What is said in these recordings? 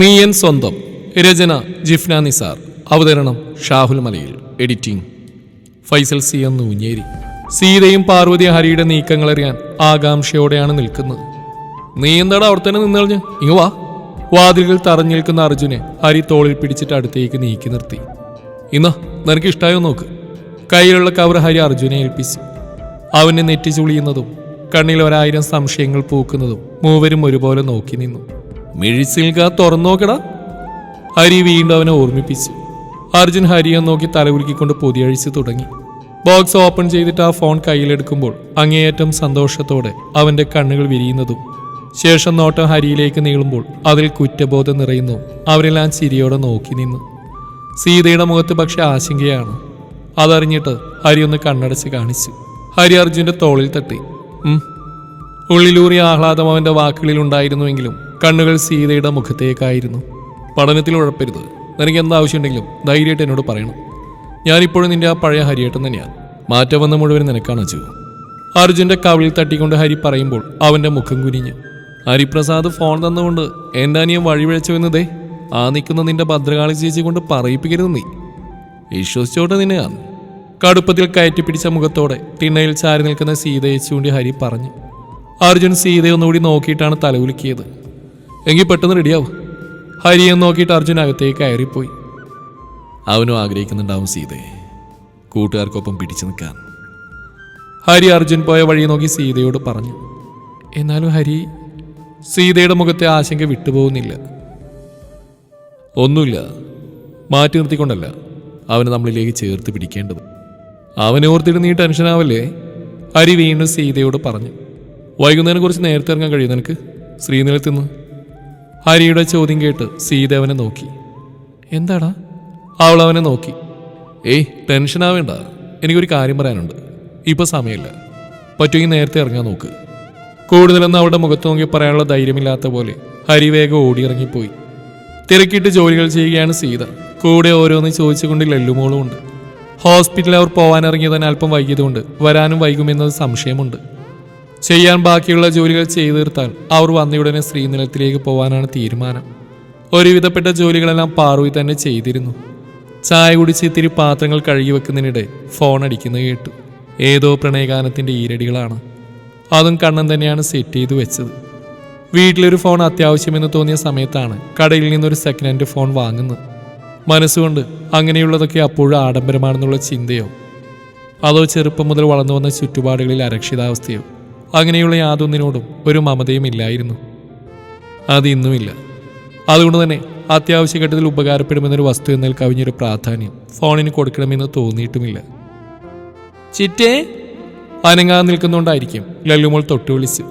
നീയൻ സ്വന്തം. രചന ജിഫ്ന നിസാർ. അവതരണം ഷാഹുൽ മലയിൽ. എഡിറ്റിംഗ് ഫൈസൽ സി എന്ന് ഊഞ്ഞേരി സീതയും പാർവതി ഹരിയുടെ നീക്കങ്ങളറിയാൻ ആകാംക്ഷയോടെയാണ് നിൽക്കുന്നത്. നീ എന്താടാ അവിടെ തന്നെ നിന്നളിഞ്ഞ് ഇങ്ങ് വാ. വാതിലുകൾ തറഞ്ഞു നിൽക്കുന്ന അർജുനെ ഹരി തോളിൽ പിടിച്ചിട്ട് അടുത്തേക്ക് നീക്കി നിർത്തി. ഇന്നാ നിനക്ക് ഇഷ്ടമായോ നോക്ക്. കയ്യിലുള്ള കവർ ഹരി അർജുനെ ഏൽപ്പിച്ചു. അവനെ നെറ്റി ചുളിയുന്നതും കണ്ണിൽ ഒരായിരം സംശയങ്ങൾ പൂക്കുന്നതും മൂവരും ഒരുപോലെ നോക്കി നിന്നു. മിഴിച്ചിൽക്ക തുറന്നു നോക്കടാ. ഹരി വീണ്ടും അവനെ ഓർമ്മിപ്പിച്ചു. അർജുൻ ഹരിയെ നോക്കി തലകുലുക്കിക്കൊണ്ട് പൊതിയഴിച്ച് തുടങ്ങി. ബോക്സ് ഓപ്പൺ ചെയ്തിട്ട് ആ ഫോൺ കയ്യിലെടുക്കുമ്പോൾ അങ്ങേയറ്റം സന്തോഷത്തോടെ അവന്റെ കണ്ണുകൾ വിരിയുന്നതും. ശേഷം നോട്ടം ഹരിയിലേക്ക് നീളുമ്പോൾ അതിൽ കുറ്റബോധം നിറയുന്നു. അവരെല്ലാം ചിരിയോടെ നോക്കി നിന്നു. സീതയുടെ മുഖത്ത് പക്ഷെ ആശങ്കയാണ്. അതറിഞ്ഞിട്ട് ഹരി ഒന്ന് കണ്ണടച്ച് കാണിച്ചു. ഹരി അർജുന്റെ തോളിൽ തട്ടി. ഉള്ളിലൂറി ആഹ്ലാദം അവന്റെ വാക്കുകളിൽ ഉണ്ടായിരുന്നുവെങ്കിലും കണ്ണുകൾ സീതയുടെ മുഖത്തേക്കായിരുന്നു. പഠനത്തിൽ ഉഴപ്പരുത്. നിനക്ക് എന്താവശ്യമുണ്ടെങ്കിലും ധൈര്യമായിട്ട് എന്നോട് പറയണം. ഞാനിപ്പോഴും നിന്റെ ആ പഴയ ഹരിയേട്ടൻ തന്നെയാണ്. മാറ്റം വന്ന മുഴുവൻ നിനക്കാണ് അച്ചു അർജുന്റെ കവിളിൽ തട്ടിക്കൊണ്ട് ഹരി പറയുമ്പോൾ അവന്റെ മുഖം കുനിഞ്ഞു. ഹരിപ്രസാദ് ഫോൺ തന്നുകൊണ്ട് എന്റെ അനിയൻ വഴിവിഴച്ചുവെന്നതേ ആ നിൽക്കുന്ന നിന്റെ ഭദ്രകാളി ചേച്ചി കൊണ്ട് പറയിപ്പിക്കരുത് നീ. വിശ്വസിച്ചോട്ടെ നിന്നെയാണ് കടുപ്പത്തിൽ കയറ്റി പിടിച്ച മുഖത്തോടെ തിണ്ണയിൽ ചാരി നിൽക്കുന്ന സീതയെ ചൂണ്ടി ഹരി പറഞ്ഞു. അർജുൻ സീതയൊന്നുകൂടി നോക്കിയിട്ടാണ് തലകുലുക്കിയത് എങ്കിൽ പെട്ടെന്ന് റെഡിയാവും ഹരിയെ നോക്കിയിട്ട് അർജുൻ അകത്തേക്ക് കയറിപ്പോയി. അവനും ആഗ്രഹിക്കുന്നുണ്ടാവും സീതയെ. കൂട്ടുകാർക്കൊപ്പം പിടിച്ചു നിൽക്കാൻ. ഹരി അർജുൻ പോയ വഴി നോക്കി സീതയോട് പറഞ്ഞു എന്നാലും ഹരി സീതയുടെ മുഖത്തെ ആശങ്ക വിട്ടുപോകുന്നില്ല. ഒന്നുമില്ല. മാറ്റി നിർത്തിക്കൊണ്ടല്ല. അവനെ നമ്മളിലേക്ക് ചേർത്ത് പിടിക്കേണ്ടത്. അവനെ ഓർത്തിട്ട് നീ ടെൻഷനാവല്ലേ ഹരി വീണ്ടും സീതയോട് പറഞ്ഞു വൈകുന്നേരം കുറച്ച് നേരത്തെ ഇറങ്ങാൻ കഴിയും നിനക്ക്. ശ്രീനിലത്ത് നിന്ന് ഹരിയുടെ ചോദ്യം കേട്ട് സീത അവനെ നോക്കി. എന്താടാ? അവൾ അവനെ നോക്കി. ഏയ് ടെൻഷൻ ആവേണ്ട. എനിക്കൊരു കാര്യം പറയാനുണ്ട്. ഇപ്പൊ സമയമില്ല. പറ്റുമെങ്കിൽ നേരത്തെ ഇറങ്ങാൻ നോക്ക്. കൂടുതലൊന്നും അവളുടെ മുഖത്ത് നോക്കി പറയാനുള്ള ധൈര്യമില്ലാത്ത പോലെ ഹരി വേഗം ഓടിയിറങ്ങിപ്പോയി. തിരക്കിട്ട് ജോലികൾ ചെയ്യുകയാണ് സീത. കൂടെ ഓരോന്ന് ചോദിച്ചുകൊണ്ട് ലല്ലുമോളും ഉണ്ട്. ഹോസ്പിറ്റലിൽ അവർ പോകാനിറങ്ങിയതിന് അല്പം വൈകിയതുകൊണ്ട് വരാനും വൈകുമെന്നത് സംശയമുണ്ട്. ചെയ്യാൻ ബാക്കിയുള്ള ജോലികൾ ചെയ്തു തീർത്താൽ അവർ വന്നയുടനെ ശ്രീനിലത്തിലേക്ക് പോകാനാണ് തീരുമാനം. ഒരുവിധപ്പെട്ട ജോലികളെല്ലാം പാറുവി തന്നെ ചെയ്തിരുന്നു. ചായ കുടിച്ച് ഇത്തിരി പാത്രങ്ങൾ കഴുകി വെക്കുന്നതിനിടെ ഫോൺ അടിക്കുന്നത് കേട്ടു. ഏതോ പ്രണയഗാനത്തിന്റെ ഈരടികളാണ്. അതും കണ്ണൻ തന്നെയാണ് സെറ്റ് ചെയ്തു വെച്ചത്. വീട്ടിലൊരു ഫോൺ അത്യാവശ്യമെന്ന് തോന്നിയ സമയത്താണ് കടയിൽ നിന്നൊരു സെക്കൻഡ് ഹാൻഡ് ഫോൺ വാങ്ങുന്നത്. മനസ്സുകൊണ്ട് അങ്ങനെയുള്ളതൊക്കെ അപ്പോഴും ആഡംബരമാണെന്നുള്ള ചിന്തയോ? അതോ ചെറുപ്പം മുതൽ വളർന്നു വന്ന ചുറ്റുപാടുകളിൽ അരക്ഷിതാവസ്ഥയോ? അങ്ങനെയുള്ള യാതൊന്നിനോടും ഒരു മമതയും ഇല്ലായിരുന്നു. അതിന്നുമില്ല അതുകൊണ്ട് തന്നെ അത്യാവശ്യഘട്ടത്തിൽ ഉപകാരപ്പെടുമെന്നൊരു വസ്തു എന്നതിൽ കവിഞ്ഞൊരു പ്രാധാന്യം ഫോണിന് കൊടുക്കണമെന്ന് തോന്നിയിട്ടുമില്ല. ചിറ്റേ അനങ്ങാൻ നിൽക്കുന്നുണ്ടായിരിക്കും ലല്ലുമോൾ തൊട്ടു വിളിച്ച്.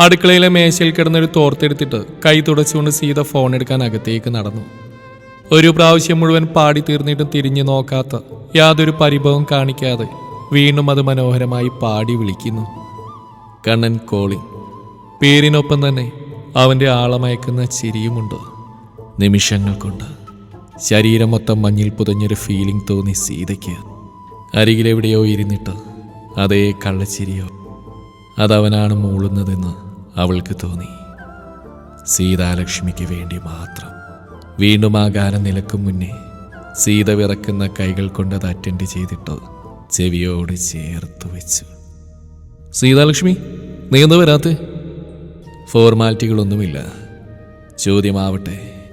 അടുക്കളയിലെ മേശയിൽ കിടന്നൊരു തോർത്തെടുത്തിട്ട് കൈ തുടച്ചുകൊണ്ട് സീത ഫോൺ എടുക്കാൻ അകത്തേക്ക് നടന്നു. ഒരു പ്രാവശ്യം മുഴുവൻ പാടി തീർന്നിട്ടും തിരിഞ്ഞു നോക്കാത്ത യാതൊരു പരിഭവം കാണിക്കാതെ വീണ്ടും അത് മനോഹരമായി പാടി വിളിക്കുന്നു. കണ്ണൻ കോളി. പേരിനൊപ്പം തന്നെ അവന്റെ ആളമയക്കുന്ന ചിരിയുമുണ്ട്. നിമിഷങ്ങൾ കൊണ്ട്. ശരീരം മൊത്തം മഞ്ഞിൽ പുതഞ്ഞൊരു ഫീലിംഗ് തോന്നി സീതയ്ക്ക്. അരികിലെവിടെയോ ഇരുന്നിട്ട് അതേ കള്ളച്ചിരിയോ അതവനാണ് മൂളുന്നതെന്ന് അവൾക്ക് തോന്നി. സീതാലക്ഷ്മിക്ക് വേണ്ടി മാത്രം. വീണ്ടും ആ ഗാനം നിലക്കും മുന്നേ സീത വിറക്കുന്ന കൈകൾ കൊണ്ട് അത് അറ്റൻഡ് ചെയ്തിട്ട് ചെവിയോട് ചേർത്ത് വെച്ചു. സീതാലക്ഷ്മി നീ എന്താ വരാത്ത? ഫോർമാലിറ്റികളൊന്നുമില്ല. ചോദ്യമാവട്ടെ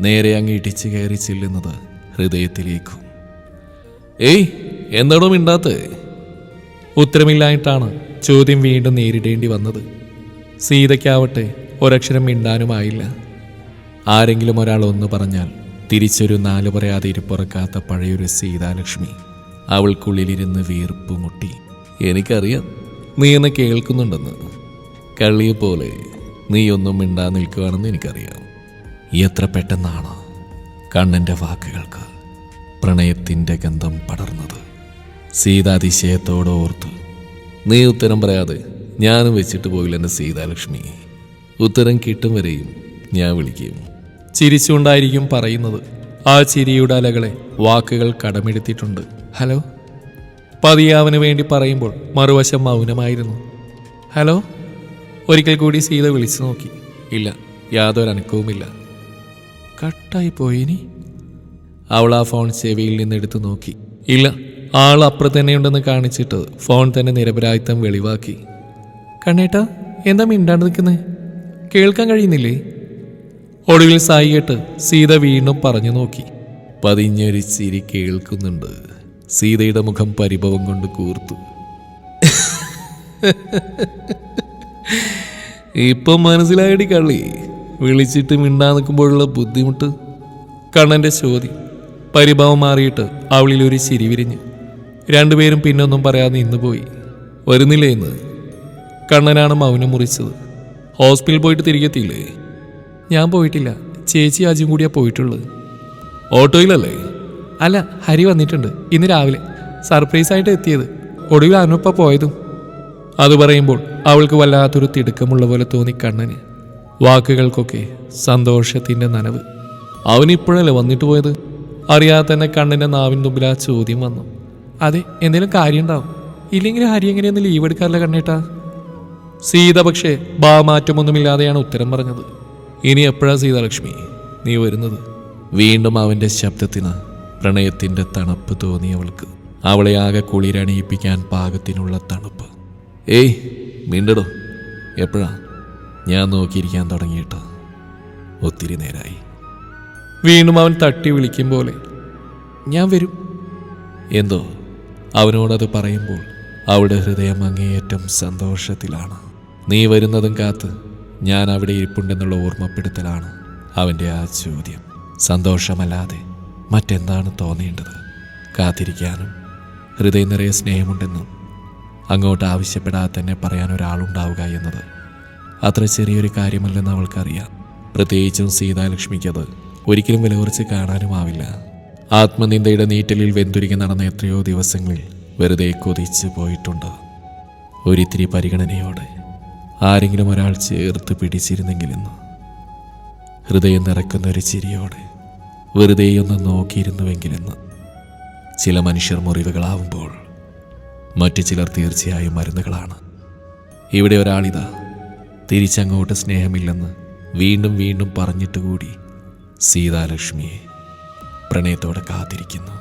നേരെ അങ്ങ് ഇടിച്ചു കയറി ചെല്ലുന്നത് ഹൃദയത്തിലേക്കും. ഏയ് എന്താണോ മിണ്ടാത്ത? ഉത്തരമില്ലായിട്ടാണ് ചോദ്യം വീണ്ടും നേരിടേണ്ടി വന്നത്. സീതയ്ക്കാവട്ടെ ഒരക്ഷരം മിണ്ടാനുമായില്ല. ആരെങ്കിലും ഒരാൾ ഒന്ന് പറഞ്ഞാൽ തിരിച്ചൊരു നാല് പറയാതെ ഇരിപ്പുറക്കാത്ത പഴയൊരു സീതാലക്ഷ്മി അവൾക്കുള്ളിലിരുന്ന് വീർപ്പ് മുട്ടി. എനിക്കറിയാം. നീ എന്നെ കേൾക്കുന്നുണ്ടെന്ന്. കള്ളിയെ പോലെ നീ ഒന്നും മിണ്ടാ നിൽക്കുകയാണെന്ന് എനിക്കറിയാം. എത്ര പെട്ടെന്നാണ് കണ്ണന്റെ വാക്കുകൾക്ക് പ്രണയത്തിന്റെ ഗന്ധം പടർന്നത്. സീതാതിശയത്തോടെ ഓർത്തു. നീ ഉത്തരം പറയാതെ ഞാനും വെച്ചിട്ട് പോയില്ല എന്റെ സീതാലക്ഷ്മി. ഉത്തരം കിട്ടും വരെയും ഞാൻ വിളിക്കും. ചിരിച്ചുകൊണ്ടായിരിക്കും പറയുന്നത്. ആ ചിരിയുടെ അലകളെ വാക്കുകൾ കടമെടുത്തിട്ടുണ്ട്. ഹലോ? പതിയാവന് വേണ്ടി പറയുമ്പോൾ മറുവശം മൗനമായിരുന്നു. ഹലോ? ഒരിക്കൽ കൂടി സീത വിളിച്ചു നോക്കി. ഇല്ല യാതൊരു അനക്കവുമില്ല. കട്ടായി പോയിനി. അവൾ ആ ഫോൺ ചെവിയിൽ നിന്ന് എടുത്തു നോക്കി. ഇല്ല ആൾ അപ്പുറം തന്നെയുണ്ടെന്ന് കാണിച്ചിട്ട് ഫോൺ തന്നെ നിരപരാധിത്വം വെളിവാക്കി. കണ്ണേട്ട എന്താ മിണ്ടാണ്ട് നിൽക്കുന്നത് കേൾക്കാൻ കഴിയുന്നില്ലേ? ഒടുവിൽ സായി കേട്ട് സീത വീണ്ടും പറഞ്ഞു നോക്കി. പതിഞ്ഞൊരു ചിരി കേൾക്കുന്നുണ്ട്. സീതയുടെ മുഖം പരിഭവം കൊണ്ട് കൂർത്തു. ഇപ്പം മനസ്സിലായടി കളി വിളിച്ചിട്ട് മിണ്ടാ നിൽക്കുമ്പോഴുള്ള ബുദ്ധിമുട്ട്. കണ്ണന്റെ ചോദ്യം. പരിഭവം മാറിയിട്ട് അവളിൽ ഒരു ചിരി വിരിഞ്ഞു. രണ്ടുപേരും പിന്നൊന്നും പറയാതെ ഇന്ന് പോയി. വരുന്നില്ലേ ഇന്ന്? കണ്ണനാണ് മൗനം മുറിച്ചത്. ഹോസ്പിറ്റലിൽ പോയിട്ട് തിരികെ എത്തിയില്ലേ? ഞാൻ പോയിട്ടില്ല. ചേച്ചി ആദ്യം കൂടിയാ പോയിട്ടുള്ളത്. ഓട്ടോയിലല്ലേ? അല്ല ഹരി വന്നിട്ടുണ്ട്. ഇന്ന് രാവിലെ. സർപ്രൈസായിട്ട് എത്തിയത്. ഒടുവിൽ അനുപ്പ പോയതും. അത് പറയുമ്പോൾ അവൾക്ക് വല്ലാത്തൊരു തിടുക്കമുള്ള പോലെ തോന്നി കണ്ണന്. വാക്കുകൾക്കൊക്കെ സന്തോഷത്തിന്റെ നനവ്. അവനിപ്പോഴല്ലേ വന്നിട്ട് പോയത്? അറിയാതെ തന്നെ കണ്ണന്റെ നാവിൻ തുമ്പിൽ ആ ചോദ്യം വന്നു. അതെ എന്തെങ്കിലും കാര്യം ഉണ്ടാവും ഇല്ലെങ്കിൽ ഹരി എങ്ങനെയൊന്ന് ലീവ് എടുക്കാറില്ല കണ്ണേട്ടാ? സീത പക്ഷേ ഭാവമാറ്റമൊന്നുമില്ലാതെയാണ് ഉത്തരം പറഞ്ഞത്. ഇനി എപ്പോഴാ സീതാലക്ഷ്മി? നീ വരുന്നത്? വീണ്ടും അവന്റെ ശബ്ദത്തിന് പ്രണയത്തിന്റെ തണുപ്പ് തോന്നി അവൾക്ക്. അവളെ ആകെ കുളിരണിയിപ്പിക്കാൻ പാകത്തിനുള്ള തണുപ്പ്. ഏയ് മിണ്ടടോ എപ്പോഴാ? ഞാൻ നോക്കിയിരിക്കാൻ തുടങ്ങിയിട്ട്. ഒത്തിരി നേരായി. വീണ്ടും അവൻ തട്ടി വിളിക്കും പോലെ ഞാൻ വരും. എന്തോ? അവനോടത് പറയുമ്പോൾ അവിടെ ഹൃദയം അങ്ങേയറ്റം സന്തോഷത്തിലാണ്. നീ വരുന്നതും കാത്ത് ഞാൻ അവിടെ ഇരിപ്പുണ്ടെന്നുള്ള ഓർമ്മപ്പെടുത്തലാണ് അവന്റെ ആ ചോദ്യം. സന്തോഷമല്ലാതെ മറ്റെന്താണ് തോന്നേണ്ടത്? കാത്തിരിക്കാനും ഹൃദയം നിറയെ സ്നേഹമുണ്ടെന്നും അങ്ങോട്ട് ആവശ്യപ്പെടാതെ തന്നെ പറയാൻ ഒരാളുണ്ടാവുക എന്നത് അത്ര ചെറിയൊരു കാര്യമല്ലെന്ന് അവൾക്കറിയാം. പ്രത്യേകിച്ചും സീതാലക്ഷ്മിക്കത് ഒരിക്കലും വില കുറച്ച് കാണാനുമാവില്ല. ആത്മനിന്ദയുടെ നീറ്റലിൽ വെന്തുരുകി നടന്ന എത്രയോ ദിവസങ്ങളിൽ വെറുതെ കൊതിച്ചു പോയിട്ടുണ്ട്. ഒരിത്തിരി പരിഗണനയോടെ ആരെങ്കിലും ഒരാൾ ചേർത്ത് പിടിച്ചിരുന്നെങ്കിലെന്ന്. ഹൃദയം നിറക്കുന്ന ഒരു ചിരിയോടെ വെറുതെയൊന്ന് നോക്കിയിരുന്നുവെങ്കിലെന്ന്. ചില മനുഷ്യർ മുറിവുകളാവുമ്പോൾ മറ്റു ചിലർ തീർച്ചയായും മരുന്നുകളാണ്. ഇവിടെ ഒരാളിതാ തിരിച്ചങ്ങോട്ട് സ്നേഹമില്ലെന്ന് വീണ്ടും വീണ്ടും പറഞ്ഞിട്ട് കൂടി സീതാലക്ഷ്മിയെ പ്രണയത്തോടെ കാത്തിരിക്കുന്നു.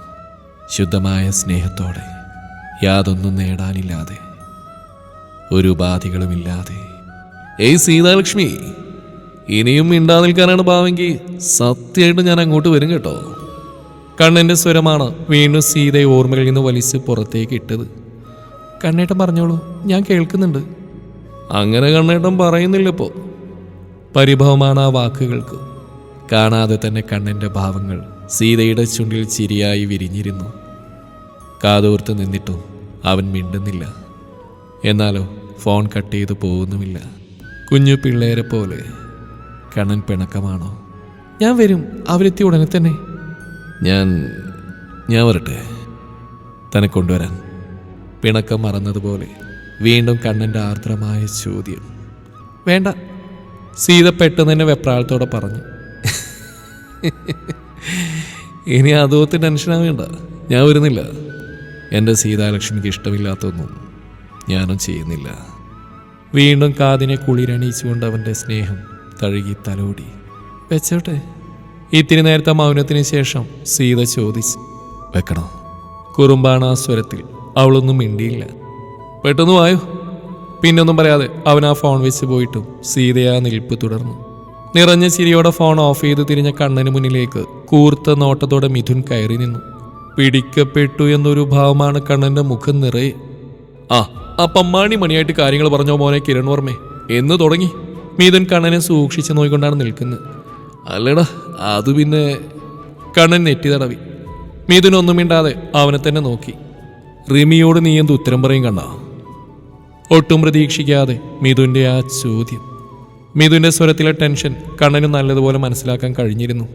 ശുദ്ധമായ സ്നേഹത്തോടെ യാതൊന്നും നേടാനില്ലാതെ ഒരു ഉപാധികളുമില്ലാതെ ഏയ് സീതാലക്ഷ്മി ഇനിയും മിണ്ടാ നിൽക്കാനാണ് ഭാവെങ്കിൽ സത്യമായിട്ട് ഞാൻ അങ്ങോട്ട് വരും കേട്ടോ. കണ്ണന്റെ സ്വരമാണ് വീണ്ടും സീതയെ ഓർമ്മകളിൽ നിന്ന് വലിച്ച് പുറത്തേക്ക് ഇട്ടത്. കണ്ണേട്ടൻ പറഞ്ഞോളൂ ഞാൻ കേൾക്കുന്നുണ്ട്. അങ്ങനെ കണ്ണേട്ടൻ പറയുന്നില്ലപ്പോ. പരിഭവമാണ് ആ വാക്കുകൾക്ക്. കാണാതെ തന്നെ കണ്ണന്റെ ഭാവങ്ങൾ സീതയുടെ ചുണ്ടിൽ ചിരിയായി വിരിഞ്ഞിരുന്നു. കാതോർത്ത് നിന്നിട്ടും അവൻ മിണ്ടുന്നില്ല. എന്നാലോ ഫോൺ കട്ട് ചെയ്ത് പോകുന്നുമില്ല. കുഞ്ഞു പിള്ളേരെ പോലെ കണ്ണൻ പിണക്കമാണോ? ഞാൻ വരും. അവരെത്തി ഉടനെ തന്നെ. ഞാൻ ഞാൻ വരട്ടെ. തന്നെ കൊണ്ടുവരാൻ. പിണക്കം മറന്നതുപോലെ വീണ്ടും കണ്ണന്റെ ആർദ്രമായ ചോദ്യം. വേണ്ട. സീത പെട്ടെന്ന് തന്നെ വെപ്രാളത്തോടെ പറഞ്ഞു. ഇനി അതോത്ത് ടെൻഷനാവേണ്ട ഞാൻ വരുന്നില്ല. എന്റെ സീതാലക്ഷ്മിക്ക് ഇഷ്ടമില്ലാത്തൊന്നും ഞാനും ചെയ്യുന്നില്ല. വീണ്ടും കാതിനെ കുളിരണിയിച്ചുകൊണ്ട് അവന്റെ സ്നേഹം തഴുകി തലോടി. വെച്ചോട്ടെ. ഇത്തിരി നേരത്തെ മൗനത്തിന് ശേഷം സീത ചോദിച്ചു. വെക്കണോ? കുറുമ്പാണ് ആ സ്വരത്തിൽ. അവളൊന്നും മിണ്ടിയില്ല. പെട്ടെന്ന് വായോ. പിന്നൊന്നും പറയാതെ അവൻ ആ ഫോൺ വെച്ച് പോയിട്ടും സീതയാ നിൽപ്പ് തുടർന്നു. നിറഞ്ഞ ചിരിയോടെ ഫോൺ ഓഫ് ചെയ്ത് തിരിഞ്ഞ കണ്ണന് മുന്നിലേക്ക് കൂർത്ത നോട്ടത്തോടെ മിഥുൻ കയറി നിന്നു. പിടിക്കപ്പെട്ടു എന്നൊരു ഭാവമാണ് കണ്ണന്റെ മുഖം നിറയെ. ആ അപ്പമ്മാണി മണിയായിട്ട് കാര്യങ്ങൾ പറഞ്ഞോ മോനെ കിരൺ വർമ്മേ. എന്ന് തുടങ്ങി. മിഥുൻ കണ്ണനെ സൂക്ഷിച്ച് നോയിക്കൊണ്ടാണ് നിൽക്കുന്നത്. അല്ലടാ അത് പിന്നെ കണ്ണൻ നെറ്റി തടവി. മിഥുൻ ഒന്നും മിണ്ടാതെ അവനെ തന്നെ നോക്കി. റിമിയോട് നീ എന്ത് ഉത്തരം പറയും കണ്ണാ? ഒട്ടും പ്രതീക്ഷിക്കാതെ മിഥുന്റെ ആ ചോദ്യം. മിഥുന്റെ സ്വരത്തിലെ ടെൻഷൻ കണ്ണന് നല്ലതുപോലെ മനസ്സിലാക്കാൻ കഴിഞ്ഞിരുന്നു.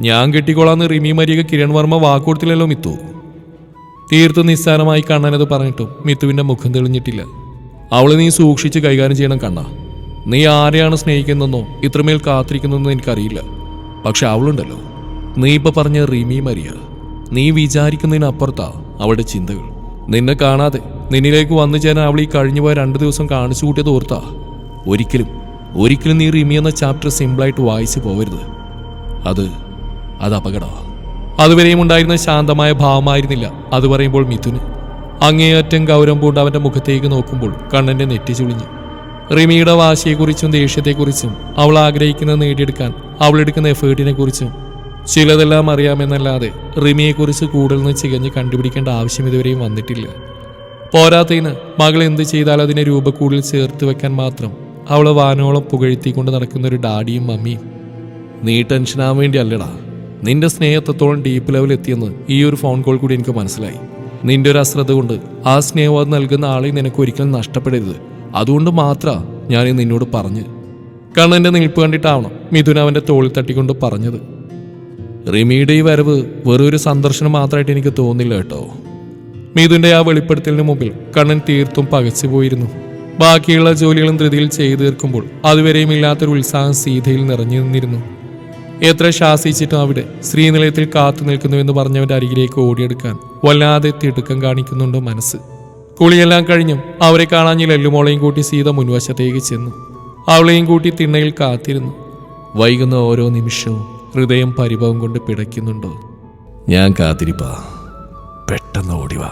ഞാൻ കെട്ടിക്കോളാന്ന് റിമി മരിക കിരൺ വർമ്മ വാക്കുകൊടുത്തില്ലല്ലോ മിത്തു. തീർത്തു നിസ്സാരമായി കണ്ണനത് പറഞ്ഞിട്ടും മിത്തുവിന്റെ മുഖം തെളിഞ്ഞിട്ടില്ല. അവളെ നീ സൂക്ഷിച്ച് കൈകാര്യം ചെയ്യണം കണ്ണ. നീ ആരെയാണ് സ്നേഹിക്കുന്നതെന്നോ ഇത്രമേൽ കാത്തിരിക്കുന്നതെന്നോ എനിക്കറിയില്ല. പക്ഷെ അവളുണ്ടല്ലോ. നീ ഇപ്പൊ പറഞ്ഞ റീമി മരിയ. നീ വിചാരിക്കുന്നതിനപ്പുറത്താ അവളുടെ ചിന്തകൾ. നിന്നെ കാണാതെ നിന്നിലേക്ക് വന്നു ചേരാൻ അവൾ ഈ കഴിഞ്ഞു പോയ രണ്ടു ദിവസം കാണിച്ചു കൂട്ടിയത് ഓർത്താ. ഒരിക്കലും ഒരിക്കലും നീ റിമി എന്ന ചാപ്റ്റർ സിമ്പിളായിട്ട് വായിച്ചു പോവരുത്. അത് അത് അപകടമാണ് അതുവരെയും ഉണ്ടായിരുന്ന ശാന്തമായ ഭാവമായിരുന്നില്ല. അത് പറയുമ്പോൾ മിഥുന്. അങ്ങേയറ്റം ഗൗരവം പൂണ്ട് അവന്റെ മുഖത്തേക്ക് നോക്കുമ്പോൾ കണ്ണന്റെ നെറ്റി ചുളിഞ്ഞു. റിമിയുടെ വാശിയെക്കുറിച്ചും ദേഷ്യത്തെക്കുറിച്ചും അവൾ ആഗ്രഹിക്കുന്നത് നേടിയെടുക്കാൻ അവൾ എടുക്കുന്ന എഫേർട്ടിനെ കുറിച്ചും ചിലതെല്ലാം അറിയാമെന്നല്ലാതെ റിമിയെക്കുറിച്ച് കൂടുതൽ ചികഞ്ഞ് കണ്ടുപിടിക്കേണ്ട ആവശ്യം ഇതുവരെയും വന്നിട്ടില്ല. പോരാത്തതിന് മകൾ എന്ത് ചെയ്താൽ അതിനെ രൂപക്കൂടിൽ ചേർത്ത് വെക്കാൻ മാത്രം അവളെ വാനോളം പുകഴ്ത്തിക്കൊണ്ട് നടക്കുന്ന ഒരു ഡാഡിയും മമ്മിയും. നീ ടെൻഷനാവാൻ വേണ്ടി അല്ലടാ നിന്റെ സ്നേഹത്തോളം ഡീപ്പ് ലെവൽ എത്തിയെന്ന് ഈ ഒരു ഫോൺ കോൾ കൂടി എനിക്ക് മനസ്സിലായി. നിന്റെ ഒരു അശ്രദ്ധ കൊണ്ട് ആ സ്നേഹം അത് നൽകുന്ന ആളെ നിനക്ക് ഒരിക്കലും നഷ്ടപ്പെടരുത്. അതുകൊണ്ട് മാത്ര ഞാൻ നിന്നോട് പറഞ്ഞു. കാരണം എന്റെ നിൽപ്പ് കണ്ടിട്ടാവണം മിഥുൻ അവന്റെ തോളിൽ തട്ടിക്കൊണ്ട് പറഞ്ഞത്. റിമിയുടെ ഈ വരവ് വെറും ഒരു സന്ദർശനം മാത്രമായിട്ട് എനിക്ക് തോന്നില്ല കേട്ടോ. മിഥുന്റെ ആ വെളിപ്പെടുത്തലിന് മുമ്പിൽ കണ്ണൻ തീർത്തും പകച്ചു പോയിരുന്നു. ബാക്കിയുള്ള ജോലികളും ധൃതിയിൽ ചെയ്തു തീർക്കുമ്പോൾ അതുവരെയും ഇല്ലാത്തൊരു ഉത്സാഹം സീതയിൽ നിറഞ്ഞു നിന്നിരുന്നു. എത്ര ശാസിച്ചിട്ടും അവിടെ ശ്രീനിലയത്തിൽ കാത്തു നിൽക്കുന്നുവെന്ന് പറഞ്ഞവന്റെ അരികിലേക്ക് ഓടിയെടുക്കാൻ വല്ലാതെ തിടുക്കം കാണിക്കുന്നുണ്ടോ മനസ്സ്. കുളിയെല്ലാം കഴിഞ്ഞും അവരെ കാണാഞ്ഞിൽ എല്ലുമോളെയും കൂട്ടി സീത മുൻവശത്തേക്ക് ചെന്നു. അവളെയും കൂട്ടി തിണ്ണയിൽ കാത്തിരുന്നു. വൈകുന്ന ഓരോ നിമിഷവും ഹൃദയം പരിഭവം കൊണ്ട് പിടയ്ക്കുന്നുണ്ടോ? ഞാൻ കാത്തിരിപ്പാ. പെട്ടെന്ന് ഓടിവാ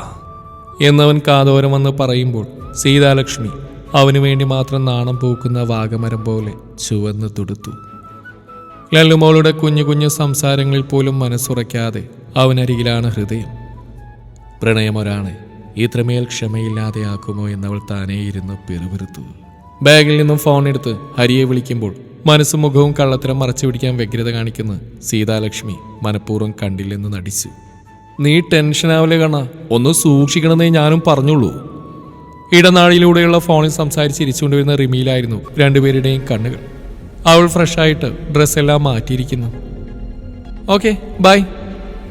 എന്നവൻ കാതോരം വന്ന് പറയുമ്പോൾ സീതാലക്ഷ്മി അവനു വേണ്ടി മാത്രം നാണം പൂക്കുന്ന വാഗമരം പോലെ ചുവന്ന് തുടുത്തു. ലല്ലുമോളുടെ കുഞ്ഞു കുഞ്ഞു സംസാരങ്ങളിൽ പോലും മനസ്സുറയ്ക്കാതെ അവനരികിലാണ് ഹൃദയം. പ്രണയമൊരാണ്. ഇത്രമേൽ ക്ഷമയില്ലാതെയാക്കുമോ എന്നവൾ താനേ ഇരുന്ന് പെറുപിറുത്തു. ബാഗിൽ നിന്നും ഫോൺ എടുത്ത് ഹരിയെ വിളിക്കുമ്പോൾ മനസ്സും മുഖവും കള്ളത്തരം മറച്ചു പിടിക്കാൻ വ്യഗ്രത കാണിക്കുന്ന സീതാലക്ഷ്മി മനഃപൂർവം കണ്ടില്ലെന്ന് നടിച്ചു. നീ ടെൻഷൻ ടെൻഷനാവില്ലേ കണ്ണ? ഒന്ന് സൂക്ഷിക്കണമെന്നേ ഞാനും പറഞ്ഞുള്ളൂ. ഇടനാഴിയിലൂടെയുള്ള ഫോണിൽ സംസാരിച്ച് ഇരിച്ചുകൊണ്ടിരുന്ന റിമിയിലായിരുന്നു രണ്ടുപേരുടെയും കണ്ണുകൾ. അവൾ ഫ്രഷായിട്ട് ഡ്രസ്സെല്ലാം മാറ്റിയിരിക്കുന്നു. ഓക്കെ ബൈ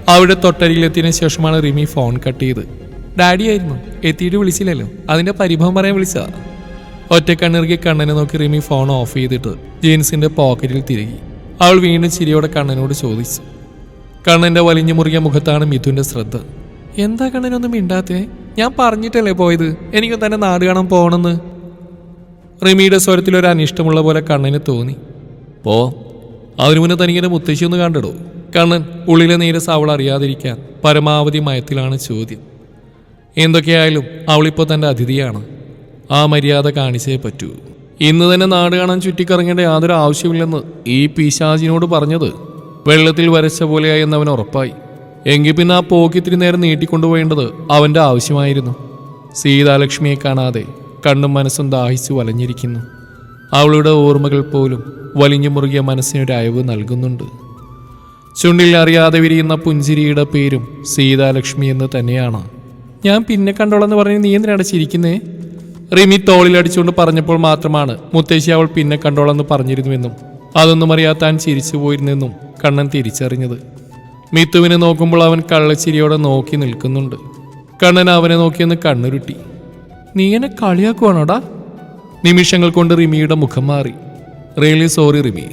അവിടെ തൊട്ടരികിലെത്തിയതിനു ശേഷമാണ് റിമി ഫോൺ കട്ട് ചെയ്ത് ഡാഡി ആയിരുന്നു എത്തിയിട്ട് വിളിച്ചില്ലല്ലോ. അതിന്റെ പരിഭവം പറയാൻ വിളിച്ചതാ. ഒറ്റ കണ്ണിറുക്കി കണ്ണനെ നോക്കി റിമി ഫോൺ ഓഫ് ചെയ്തിട്ട് ജീൻസിന്റെ പോക്കറ്റിൽ തിരുകി. അവൾ വീണ്ടും ചിരിയോടെ കണ്ണനോട് ചോദിച്ചു. കണ്ണന്റെ വലിഞ്ഞു മുറിയ മുഖത്താണ് മിഥുന്റെ ശ്രദ്ധ. എന്താ കണ്ണനൊന്നും മിണ്ടാത്തേ? ഞാൻ പറഞ്ഞിട്ടല്ലേ പോയത്? എനിക്ക് തന്നെ നാട് കാണാൻ പോകണമെന്ന്. റിമിയുടെ സ്വരത്തിൽ ഒരു അനിഷ്ടമുള്ള പോലെ കണ്ണന് തോന്നി. പോ. അതിനു മുന്നേ തനിക്കെന്റെ മുത്തശ്ശി ഒന്ന് കണ്ടിടോ. കണ്ണൻ ഉള്ളിലെ നീരസ് അവൾ അറിയാതിരിക്കാൻ പരമാവധി മയത്തിലാണ് ചോദ്യം. എന്തൊക്കെയായാലും അവളിപ്പോൾ തന്റെ അതിഥിയാണ്. ആ മര്യാദ കാണിച്ചേ പറ്റൂ. ഇന്ന് തന്നെ നാട് കാണാൻ ചുറ്റിക്കറങ്ങേണ്ട യാതൊരു ആവശ്യമില്ലെന്ന് ഈ പിശാജിനോട് പറഞ്ഞത് വെള്ളത്തിൽ വരച്ച പോലെയായി എന്നവൻ ഉറപ്പായി. എങ്കിൽ പിന്നെ ആ പോക്കിത്തിരി നേരം നീട്ടിക്കൊണ്ടുപോകേണ്ടത് അവന്റെ ആവശ്യമായിരുന്നു. സീതാലക്ഷ്മിയെ കാണാതെ കണ്ണും മനസ്സും ദാഹിച്ചു വലഞ്ഞിരിക്കുന്നു. അവളുടെ ഓർമ്മകൾ പോലും വലിഞ്ഞു മുറുകിയ മനസ്സിനൊരു അയവ് നൽകുന്നുണ്ട്. ചുണ്ടിൽ അറിയാതെ വിരിയുന്ന പുഞ്ചിരിയുടെ പേരും സീതാലക്ഷ്മി എന്ന് തന്നെയാണ്. ഞാൻ പിന്നെ കണ്ടോളെന്ന് പറഞ്ഞ് നീ എന്തിനാണ് ചിരിക്കുന്നേ? റിമി തോളിലടിച്ചുകൊണ്ട് പറഞ്ഞപ്പോൾ മാത്രമാണ് മുത്തശ്ശി അവൾ പിന്നെ കണ്ടോളെന്ന് പറഞ്ഞിരുന്നുവെന്നും അതൊന്നും അറിയാത്ത താൻ ചിരിച്ചു പോയിരുന്നെന്നും കണ്ണൻ തിരിച്ചറിഞ്ഞത്. മിത്തുവിനെ നോക്കുമ്പോൾ അവൻ കള്ളച്ചിരിയോടെ നോക്കി നിൽക്കുന്നുണ്ട്. കണ്ണൻ അവനെ നോക്കിയെന്ന് കണ്ണുരുട്ടി. നീ എന്നെ കളിയാക്കുവാണോടാ? നിമിഷങ്ങൾ കൊണ്ട് റിമിയുടെ മുഖം മാറി. Really sorry Rimi.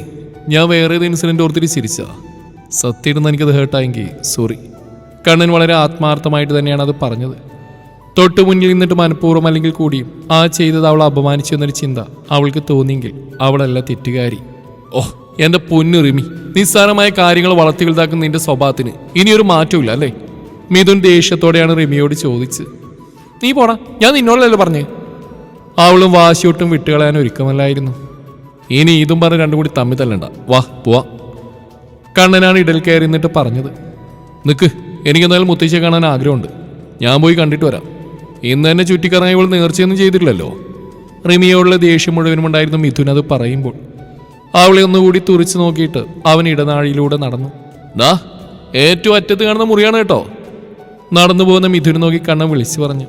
ഞാൻ വേറെ ഏത് ഇൻസിഡന്റ് ഓർത്തിട്ട് ചിരിച്ചാ സത്യമായിരുന്നു എനിക്കത് ഹേർട്ടായെങ്കിൽ സോറി. കണ്ണൻ വളരെ ആത്മാർത്ഥമായിട്ട് തന്നെയാണ് അത് പറഞ്ഞത്. തൊട്ടു മുന്നിൽ നിന്നിട്ട് മനഃപൂർവം അല്ലെങ്കിൽ കൂടിയും ആ ചെയ്തത് അവൾ അപമാനിച്ചു എന്നൊരു ചിന്ത അവൾക്ക് തോന്നിയെങ്കിൽ അവളല്ല തെറ്റുകാരി. ഓ എന്റെ പൊന്നുറിമി നിസ്സാരമായ കാര്യങ്ങൾ വളർത്തി വലുതാക്കുന്ന നിന്റെ സ്വഭാവത്തിന് ഇനിയൊരു മാറ്റമില്ല അല്ലേ? മിഥുൻ ദേഷ്യത്തോടെയാണ് റിമിയോട് ചോദിച്ച് നീ പോടാ ഞാൻ നിന്നോടല്ലോ പറഞ്ഞേ? അവളും വാശിയൊട്ടും വിട്ടുകളയാൻ ഒരുക്കമല്ലായിരുന്നു. ഇനി ഇതും പറഞ്ഞ് രണ്ടും കൂടി തമ്മിൽ തല്ലണ്ട. വാ പോവാ. കണ്ണനാണ് ഇടൽ കയറി നിന്നിട്ട് പറഞ്ഞത്. നിക്ക് എനിക്കെന്തായാലും മുത്തശ്ശിയെ കാണാൻ ആഗ്രഹമുണ്ട്. ഞാൻ പോയി കണ്ടിട്ട് വരാം. ഇന്ന് തന്നെ ചുറ്റിക്കറങ്ങി ഇവൾ നേർച്ചയൊന്നും ചെയ്തിട്ടില്ലല്ലോ. റിമിയോടുള്ള ദേഷ്യം മുഴുവനും ഉണ്ടായിരുന്നു മിഥുൻ അത് പറയുമ്പോൾ. അവളെ ഒന്നുകൂടി തുറിച്ചു നോക്കിയിട്ട് അവൻ ഇടനാഴിയിലൂടെ നടന്നു. ദാ ഏറ്റവും അറ്റത്ത് കാണുന്ന മുറിയാണ് കേട്ടോ. നടന്നു പോകുന്ന മിഥുൻ നോക്കി കണ്ണൻ വിളിച്ചു പറഞ്ഞു.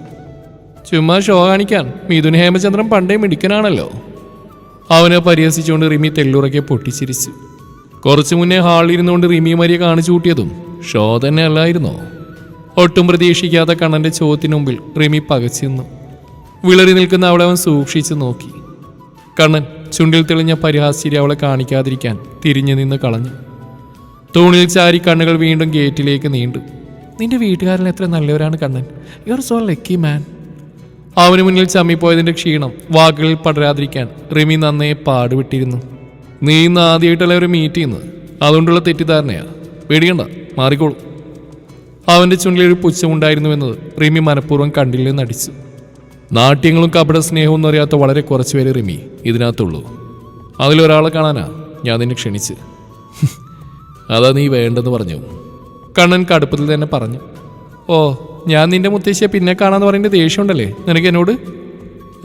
ചുമ്മാ ഷോ കാണിക്കാൻ. മിഥുൻ ഹേമചന്ദ്രൻ പണ്ടേ മിടിക്കനാണല്ലോ. അവനെ പരിഹസിച്ചുകൊണ്ട് റിമി തെല്ലുറക്കെ പൊട്ടിച്ചിരിച്ചു. കുറച്ചു മുന്നേ ഹാളിൽ ഇരുന്നുകൊണ്ട് റിമി മരിയെ കാണിച്ചു കൂട്ടിയതും ഷോ തന്നെ അല്ലായിരുന്നോ ഒട്ടും പ്രതീക്ഷിക്കാത്ത കണ്ണന്റെ ചോദ്യത്തിനു മുമ്പിൽ റിമി പകച്ചിരുന്നു വിളറി നിൽക്കുന്ന അവളെ അവൻ സൂക്ഷിച്ചു നോക്കി. കണ്ണൻ ചുണ്ടിൽ തെളിഞ്ഞ പരിഹാസ്യരി അവളെ കാണിക്കാതിരിക്കാൻ തിരിഞ്ഞു നിന്ന് കളഞ്ഞു. തൂണിൽ ചാരി കണ്ണുകൾ വീണ്ടും ഗേറ്റിലേക്ക് നീണ്ടു. നിന്റെ വീട്ടുകാരൻ എത്ര നല്ലവരാണ് Kannan. You are so lucky man അവന് മുന്നിൽ ചമ്മിപ്പോയതിന്റെ ക്ഷീണം വാക്കുകളിൽ പടരാതിരിക്കാൻ റിമി നന്നേ പാടുവിട്ടിരുന്നു. നീ ഇന്ന് ആദ്യമായിട്ടല്ല ഒരു മീറ്റ് ചെയ്യുന്നത്? അതുകൊണ്ടുള്ള തെറ്റിദ്ധാരണയാ. പേടിയണ്ട. മാറിക്കോളൂ. അവന്റെ ചുണ്ടിൽ ഒരു പുച്ഛമുണ്ടായിരുന്നുവെന്നത് റിമി മനഃപൂർവം കണ്ടില്ലെന്ന് നടിച്ചു നാട്യങ്ങളും കപട സ്നേഹവും എന്നറിയാത്ത വളരെ കുറച്ച് പേര് റിമി ഇതിനകത്തുള്ളൂ. അതിലൊരാളെ കാണാനാ ഞാൻ നിന്നെ ക്ഷണിച്ച്. അതാ നീ വേണ്ടെന്ന് പറഞ്ഞു. കണ്ണൻ കടുപ്പത്തിൽ തന്നെ പറഞ്ഞു. ഓ ഞാൻ നിന്റെ മുത്തശ്ശിയെ പിന്നെ കാണാന്ന് പറയേണ്ട ദേഷ്യമുണ്ടല്ലേ? നിനക്ക് എന്നോട്?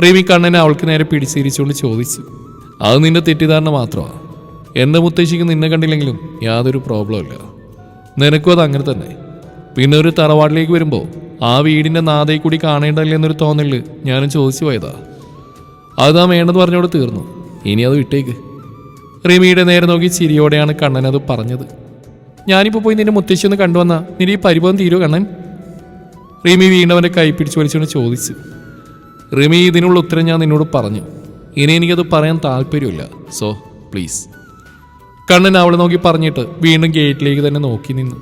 റിമി കണ്ണനെ അവൾക്ക് നേരെ പിടിച്ചിരിച്ചുകൊണ്ട് ചോദിച്ചു. അത് നിന്റെ തെറ്റിദ്ധാരണ മാത്രമാണ് എന്റെ മുത്തശ്ശിക്ക് നിന്നെ കണ്ടില്ലെങ്കിലും യാതൊരു പ്രോബ്ലം ഇല്ല. നിനക്കും അത് അങ്ങനെ തന്നെ. പിന്നെ ഒരു തറവാട്ടിലേക്ക് വരുമ്പോൾ ആ വീടിന്റെ നാദയിൽ കൂടി കാണേണ്ടല്ലേ എന്നൊരു തോന്നൽ ഞാനും ചോദിച്ചു പോയതാ. അതാ വേണ്ടെന്ന് പറഞ്ഞോട് തീർന്നു. ഇനി അത് വിട്ടേക്ക്. റിമിയുടെ നേരെ നോക്കി ചിരിയോടെയാണ് കണ്ണൻ അത് പറഞ്ഞത്. ഞാനിപ്പോൾ പോയി നിന്റെ മുത്തശ്ശി ഒന്ന് കണ്ടുവന്ന നിന്റെ ഈ പരിഭവം തീരുമോ കണ്ണൻ? റിമി വീണ്ടവന്റെ കൈ പിടിച്ചു വലിച്ചുകൊണ്ട് ചോദിച്ചു. റിമി ഇതിനുള്ള ഉത്തരം ഞാൻ നിന്നോട് പറഞ്ഞു. ഇനി എനിക്കത് പറയാൻ താല്പര്യമില്ല. So please. കണ്ണൻ അവളെ നോക്കി പറഞ്ഞിട്ട് വീണ്ടും ഗേറ്റിലേക്ക് തന്നെ നോക്കി നിന്നു.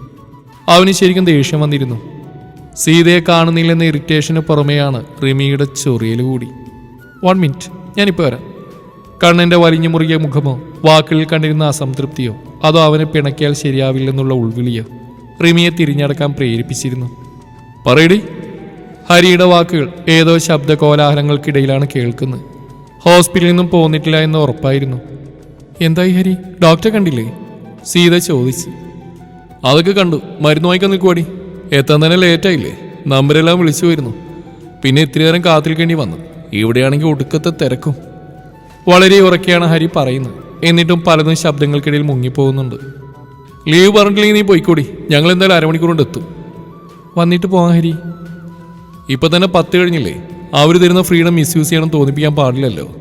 അവന് ശരിക്കും ദേഷ്യം വന്നിരുന്നു. സീതയെ കാണുന്നില്ലെന്ന ഇറിറ്റേഷന് പുറമെയാണ് റിമിയുടെ ചൊറിയൽ കൂടി. വൺ മിനിറ്റ് ഞാനിപ്പോൾ വരാം. കണ്ണന്റെ വലിഞ്ഞു മുറുകിയ മുഖമോ വാക്കുകളിൽ കണ്ടിരുന്ന അസംതൃപ്തിയോ അതോ അവനെ പിണക്കിയാൽ ശരിയാവില്ലെന്നുള്ള ഉൾവിളിയോ റിമിയെ തിരിഞ്ഞടക്കാൻ പ്രേരിപ്പിച്ചിരുന്നു. പറയടി. ഹരിയുടെ വാക്കുകൾ ഏതോ ശബ്ദ കോലാഹലങ്ങൾക്കിടയിലാണ് കേൾക്കുന്നത്. ഹോസ്പിറ്റലിൽ നിന്നും പോന്നിട്ടില്ല എന്ന് ഉറപ്പായിരുന്നു. എന്തായി ഹരി? ഡോക്ടറെ കണ്ടില്ലേ? സീത ചോദിച്ചു. അതൊക്കെ കണ്ടു. മരുന്ന് വാങ്ങിക്കാൻ നിൽക്കുവാടി. എത്താൻ തന്നെ ലേറ്റായില്ലേ നമ്പരെല്ലാം വിളിച്ചു വരുന്നു. പിന്നെ ഇത്തിരി നേരം കാത്തിരിക്കേണ്ടി വന്നു. ഇവിടെയാണെങ്കിൽ ഒടുക്കത്തെ തിരക്കും. വളരെ ഉറക്കെയാണ് ഹരി പറയുന്നത്. എന്നിട്ടും പലതും ശബ്ദങ്ങൾക്കിടയിൽ മുങ്ങിപ്പോകുന്നുണ്ട്. ലീവ് പറഞ്ഞിട്ടില്ലെങ്കിൽ നീ പോയിക്കൂടി. ഞങ്ങൾ എന്തായാലും അരമണിക്കൂർ കൊണ്ട് എത്തും. വന്നിട്ട് പോകാം ഹരി. ഇപ്പം തന്നെ പത്ത് കഴിഞ്ഞില്ലേ? അവർ തരുന്ന ഫ്രീഡം മിസ്യൂസ് ചെയ്യണം തോന്നിപ്പിക്കാൻ പാടില്ലല്ലോ.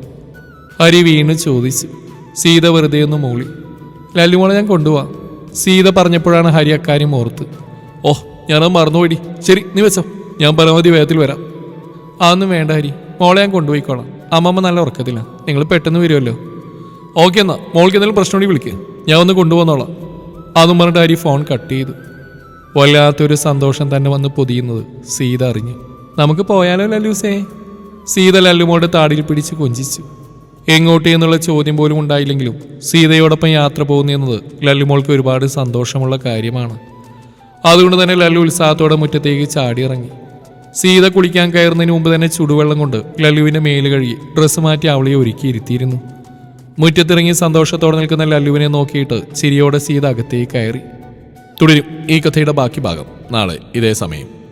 ഹരി വീണ്ടും ചോദിച്ചു. സീത വെറുതെ ഒന്ന് മൂളി. ലല്ലുമോളെ ഞാൻ കൊണ്ടുപോവാം സീത പറഞ്ഞപ്പോഴാണ് ഹരി അക്കാര്യം ഓർത്ത്. ഓഹ് ഞാനത് മറന്നുപോയി ശരി നീ വെച്ചോ. ഞാൻ പരമാവധി വേഗത്തിൽ വരാം. അതൊന്നും വേണ്ട ഹരി. മോളെ ഞാൻ കൊണ്ടുപോയിക്കോളാം. അമ്മമ്മ നല്ല ഉറക്കത്തില്ല നിങ്ങൾ പെട്ടെന്ന് വരുമല്ലോ. ഓക്കെ എന്നാൽ മോൾക്ക് എന്തെങ്കിലും പ്രശ്നം കൂടി വിളിക്കുക ഞാൻ ഒന്ന് കൊണ്ടുപോകുന്നോളാം അതും പറഞ്ഞിട്ട് ഹരി ഫോൺ കട്ട് ചെയ്തു. വല്ലാത്തൊരു സന്തോഷം തന്നെ വന്ന് പൊതിയുന്നത് സീത അറിഞ്ഞു. നമുക്ക് പോയാലോ ലല്ലൂസേ സീത ലല്ലുമോടെ താടിയിൽ പിടിച്ച് കൊഞ്ചിച്ചു. എങ്ങോട്ട് എന്നുള്ള ചോദ്യം പോലും ഉണ്ടായില്ലെങ്കിലും സീതയോടൊപ്പം യാത്ര പോകുന്നത് ലല്ലുമോൾക്ക് ഒരുപാട് സന്തോഷമുള്ള കാര്യമാണ്. അതുകൊണ്ട് തന്നെ ലല്ലു ഉത്സാഹത്തോടെ മുറ്റത്തേക്ക് ചാടിയിറങ്ങി. സീത കുളിക്കാൻ കയറുന്നതിന് മുമ്പ് തന്നെ ചുടുവെള്ളം കൊണ്ട് ലല്ലുവിന്റെ മേൽ കഴുകി ഡ്രസ്സ് മാറ്റി അവളെ ഒരുക്കി ഇരുത്തിയിരുന്നു. മുറ്റത്തിറങ്ങി സന്തോഷത്തോടെ നിൽക്കുന്ന ലല്ലുവിനെ നോക്കിയിട്ട് ചിരിയോടെ സീത അകത്തേക്ക് കയറി. തുടരും ഈ കഥയുടെ ബാക്കി ഭാഗം. നാളെ ഇതേ സമയം.